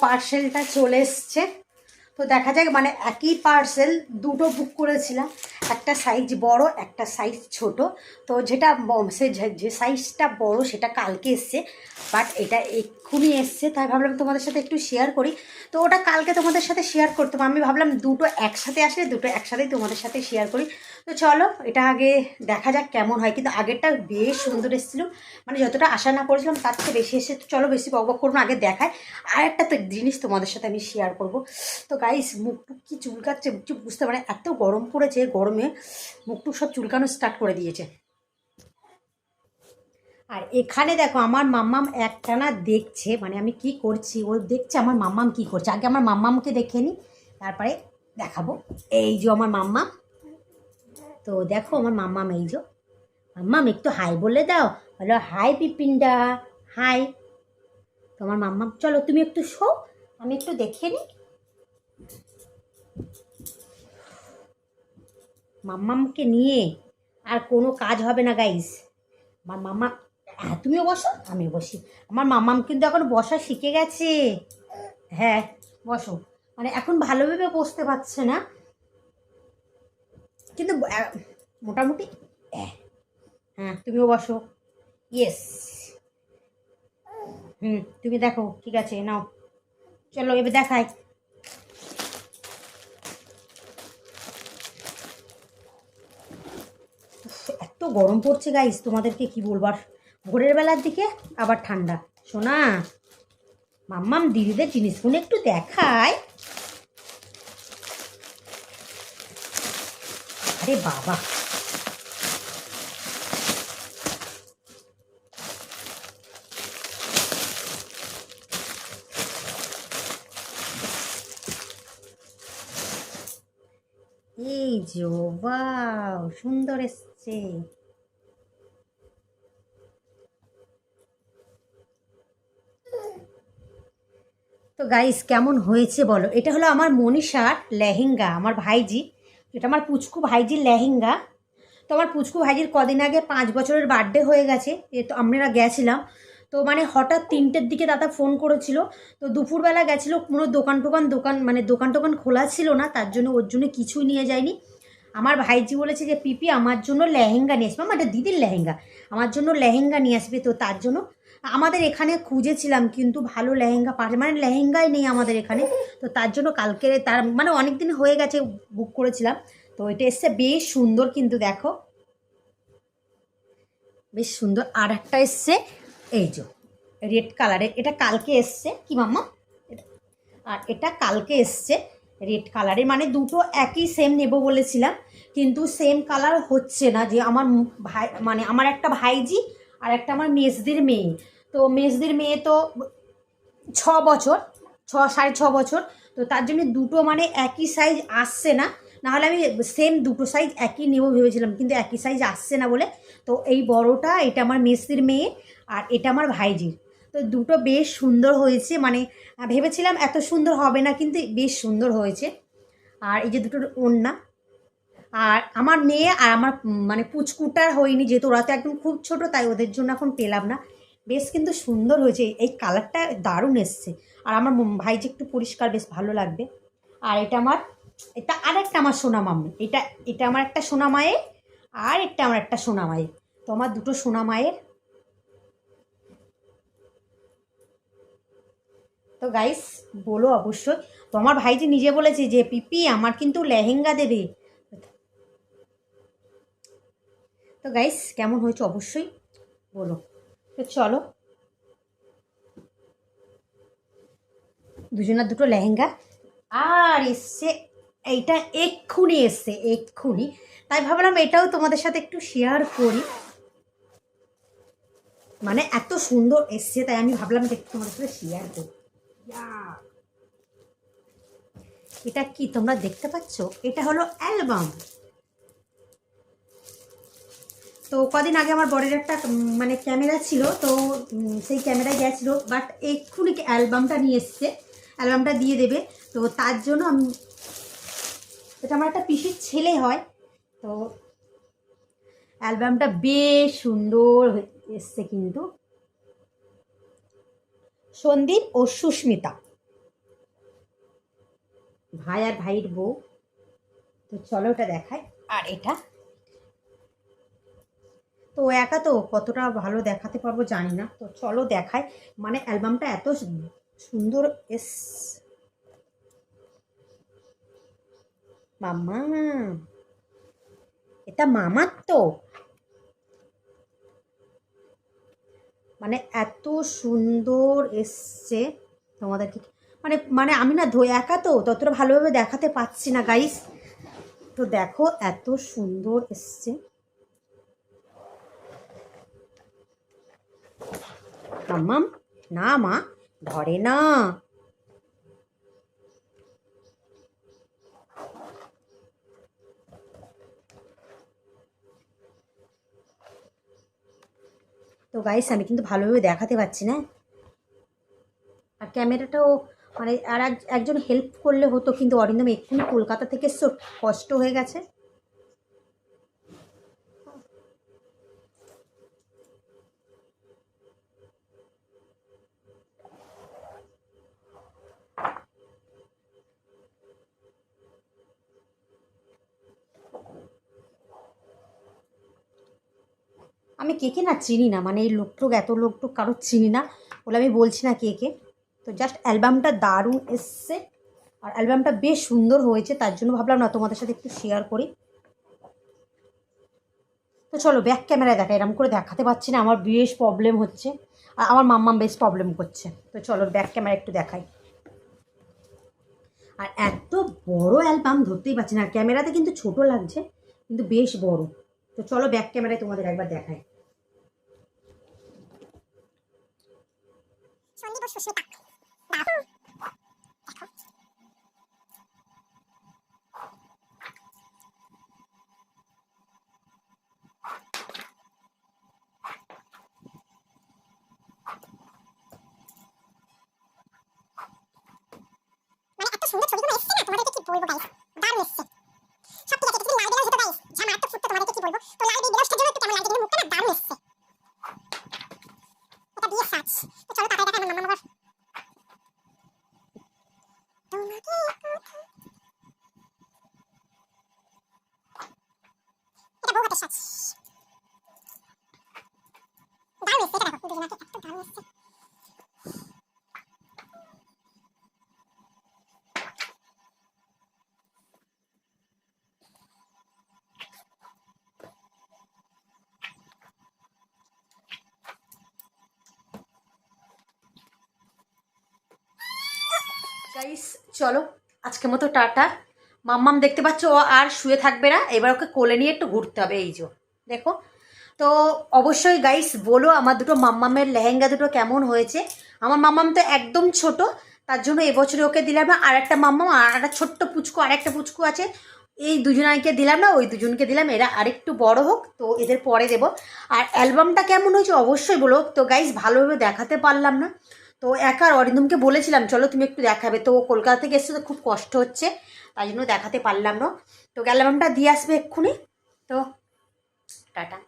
পার্সেলটা চলে এসছে। তো দেখা যাক মানে একই পার্সেল দুটো বুক করেছিলাম। একটা সাইজ বড়, একটা সাইজ ছোট। তো যেটা সে যে সাইজটা বড়, সেটা কালকে এসছে। বাট এটা এক্ষুনি এসছে, তাই ভাবলাম তোমাদের সাথে একটু শেয়ার করি। তো ওটা কালকে তোমাদের সাথে শেয়ার করতাম আমি ভাবলাম দুটো একসাথে আসলে দুটো একসাথেই তোমাদের সাথে শেয়ার করি। তো চলো, এটা আগে দেখা যাক কেমন হয়। কিন্তু আগেরটা বেশ সুন্দর এসেছিল। মানে যতটা আশা না করেছিলাম, তার থেকে বেশি এসে তো চলো বেশি বক বক করব আগে দেখায় আর একটা তো জিনিস তোমাদের সাথে আমি শেয়ার করব। তো গাইস মুখটুক কি চুলকাচ্ছে চুপ বুঝতে পারে এত গরম পড়েছে গরমে মুখটুক সব চুলকানো স্টার্ট করে দিয়েছে। আর এখানে দেখো, আমার মাম্মাম একটানা দেখছে মানে আমি কি করছি, ও দেখছে আমার মাম্মাম কি করছে। আগে আমার মাম্মামকে দেখে নিই তারপরে দেখাবো। এই যে আমার মাম্মাম। তো দেখো আমার মাম্মা এই যে মাম্মাম একটু হাই বলে দাও। বলো হাই পিপিন্ডা হাই তোমার মাম্মা চলো তুমি একটু শো আমি একটু দেখে নিই। মাম্মামকে নিয়ে আর কোনো কাজ হবে না গাইস আমার মাম্মা হ্যাঁ তুমিও বসো, আমিও বসি। আমার মাম্মাম কিন্তু এখন বসা শিখে গেছে। হ্যাঁ বসো। মানে এখন ভালোভাবে বসতে পারছে না। কিন্তু মোটামুটি হ্যাঁ তুমিও বসো। ইয়েস হুম, তুমি দেখো, ঠিক আছে, নাও। চলো, এবার দেখাই। এত গরম পড়ছে গাইস তোমাদেরকে কি বলবার ভোরের বেলার দিকে আবার ঠান্ডা। শোনা মাম্মাম দিদিদের জিনিসগুলো একটু দেখায়। আরে বাবা? এই যে সুন্দর এসছে। তো গাইস কেমন হয়েছে বলো? এটা হলো আমার মনীষার লেহেঙ্গা, আমার ভাইজি। এটা আমার পুচকু ভাইজির লেহেঙ্গা। তো আমার পুচকু ভাইজির কদিন আগে পাঁচ বছরের বার্থডে হয়ে গেছে, এ তো আমরা গেছিলাম। তো মানে হঠাৎ তিনটের দিকে দাদা ফোন করেছিল, তো দুপুরবেলা গেছিল, কোনো দোকান টোকান দোকান মানে দোকান টোকান খোলা ছিল না, তার জন্য ওর জন্য কিছুই নিয়ে যায়নি। আমার ভাইজি বলেছে যে, পিপি, আমার জন্য লেহেঙ্গা নিয়ে আসবে। আমার দিদির লেহেঙ্গা, আমার জন্য লেহেঙ্গা নিয়ে আসবে। তো তার জন্য আমাদের এখানে খুঁজেছিলাম কিন্তু ভালো লেহেঙ্গা যায়- মানে লেহেঙ্গাই নেই আমাদের এখানে। তো তার জন্য কালকে তার মানে অনেক দিন হয়ে গেছে বুক করেছিলাম। তো এটা এসছে বেশ সুন্দর কিন্তু দেখো। বেশ সুন্দর আর একটা এসছে। এই যে রেড কালারের এটা কালকে এসছে। কি মাম্মা? আর এটা কালকে এসছে। রেড কালারের মানে দুটো একই সেম নেব বলেছিলাম। কিন্তু সেম কালার হচ্ছে না যে আমার ভাই মানে আমার একটা ভাইজি আর একটা আমার মেজদির মেয়ে। তো মেজদির মেয়ে তো ছ বছর, ছ, সাড়ে ছ বছর। তো তার জন্য দুটো মানে একই সাইজ আসছে না। নাহলে আমি সেম দুটো সাইজ একই নেব ভেবেছিলাম, কিন্তু একই সাইজ আসছে না বলে। তো এই বড়টা, এটা আমার মেসির মেয়ে আর এটা আমার ভাইজির। তো দুটো বেশ সুন্দর হয়েছে মানে ভেবেছিলাম এত সুন্দর হবে না, কিন্তু বেশ সুন্দর হয়েছে। আর এই যে দুটোর ওড়না আর আমার মেয়ে আর আমার মানে পুচকুটার হয়নি যেহেতু ওরা তো একদম খুব ছোট, তাই ওদের জন্য এখন পেলাম না। বেশ কিন্তু সুন্দর হয়েছে, এই কালারটা দারুণ এসছে। আর আমার ভাই যে একটু পরিষ্কার, বেশ ভালো লাগবে। আর এটা আমার, এটা আর একটা আমার সোনা মাম্মি। এটা এটা আমার একটা সোনা মায়ের, আর এটা আমার একটা সোনা মায়ের। তো আমার দুটো সোনা মায়ের। তো গাইস বলো অবশ্যই। তো আমার ভাইজি নিজে বলেছে যে, পিপি, আমার কিন্তু লেহেঙ্গা দেবে। তো গাইস কেমন হয়েছে? অবশ্যই বলো। তো চলো। দুজনের দুটো লেহেঙ্গা। আর এসছে, এইটা এক্ষুনি এসছে, এক্ষুনি। তাই ভাবলাম এটাও তোমাদের সাথে একটু শেয়ার করি। মানে এত সুন্দর এসছে, তাই আমি ভাবলাম যে তোমাদের সাথে শেয়ার করি। এটা কি তোমরা দেখতে পাচ্ছ? এটা হলো অ্যালবাম। তো কদিন আগে আমার বরের একটা মানে ক্যামেরা ছিল, তো সেই ক্যামেরায় গেছিল বাট এক্ষুনি অ্যালবামটা নিয়ে এসছে, অ্যালবামটা দিয়ে দেবে, তো তার জন্য আমি, এটা আমার একটা পিসির ছেলে হয়, তো অ্যালবামটা বেশ সুন্দর এসছে কিন্তু। সন্দীপ ও সুস্মিতা। ভাই আর ভাইয়ের বউ। তো চলো ওটা দেখায় আর এটা? তো একা তো কতটা ভালো দেখাতে পারব জানি না। তো চলো দেখায় মানে অ্যালবামটা এত সুন্দর এস, মামা। এটা মামার তো। মানে এত সুন্দর এসছে তোমাদেরকে। মানে মানে আমি না ধো, একা তো ততটা ভালোভাবে দেখাতে পাচ্ছি না গাইস তো দেখো এত সুন্দর এসছে। মাম্মাম না মা ধরে না। তো গাইস আমি কিন্তু ভালোভাবে দেখাতে পারছি না। আর ক্যামেরাটাও মানে আর এক- একজন হেল্প করলে হতো, কিন্তু অরিন্দম এক্ষুনি কলকাতা থেকে কষ্ট হয়ে গেছে। আমি কে কে না চিনি না? মানে এই লোকটুক এত লোকটোক কারোর চিনি না বলে আমি বলছি না কে কে। তো জাস্ট অ্যালবামটা দারুণ এসছে আর অ্যালবামটা বেশ সুন্দর হয়েছে, তার জন্য ভাবলাম না তোমাদের সাথে একটু শেয়ার করি। তো চলো ব্যাক ক্যামেরায় দেখা এরকম করে দেখাতে পারছি না, আমার বেশ প্রবলেম হচ্ছে। আর আমার মাম্মাম বেশ প্রবলেম করছে। তো চলো ব্যাক ক্যামেরা একটু দেখাই। আর এত বড় অ্যালবাম ধরতেই পারছি না ক্যামেরাতে কিন্তু ছোট লাগছে, কিন্তু বেশ বড়। তো চলো ব্যাক ক্যামেরায় তোমাদের একবার দেখাই সন্দীপ ও সুস্মিতা দেখো মানে সুন্দর ছবিগুলো এসছে না তোমাদেরকে কি বলব গাইস দারুণ এসছে সব ঠিক আছে কিছু লাল বেরোজ হতো গাইস যা মারাত্মক ফুটতো তোমাদেরকে কি বলব তো লাল বেরোজটার জন্য একটু কেমন লাগছে কিন্তু মুখটা না দারুণ এসছে এটা দিয়ে সাজ তো চলো তাড়াতাড়ি দেখা আমার মামা বাবার তোমাকে কথা গাইস চলো আজকের মতো টাটা। মাম্মাম দেখতে পাচ্ছ, ও আর শুয়ে থাকবে না। এবার ওকে কোলে নিয়ে একটু ঘুরতে হবে, এই যে, দেখো। তো অবশ্যই গাইস বলো আমার দুটো মাম্মামের লেহেঙ্গা দুটো কেমন হয়েছে? আমার মাম্মাম তো একদম ছোট, তার জন্য এবছরে ওকে দিলাম না। আর একটা মাম্মাম, আর একটা ছোট্ট পুচকু আর একটা পুচকু আছে। এই দুজনকে দিলাম না, ওই দুজনকে দিলাম, এরা আরেকটু বড় হোক, তো এদের পরে দেবো। আর অ্যালবামটা কেমন হয়েছে, অবশ্যই বলো। তো গাইস ভালোভাবে দেখাতে পারলাম না। তো একা আর অরিন্দমকে বলেছিলাম, চলো তুমি একটু দেখাবে। তো কলকাতা থেকে এসছে, তো খুব কষ্ট হচ্ছে। তাই জন্য দেখাতে পারলাম না। তো গেলামটা দিয়ে আসবে এক্ষুনি। তো টাটা।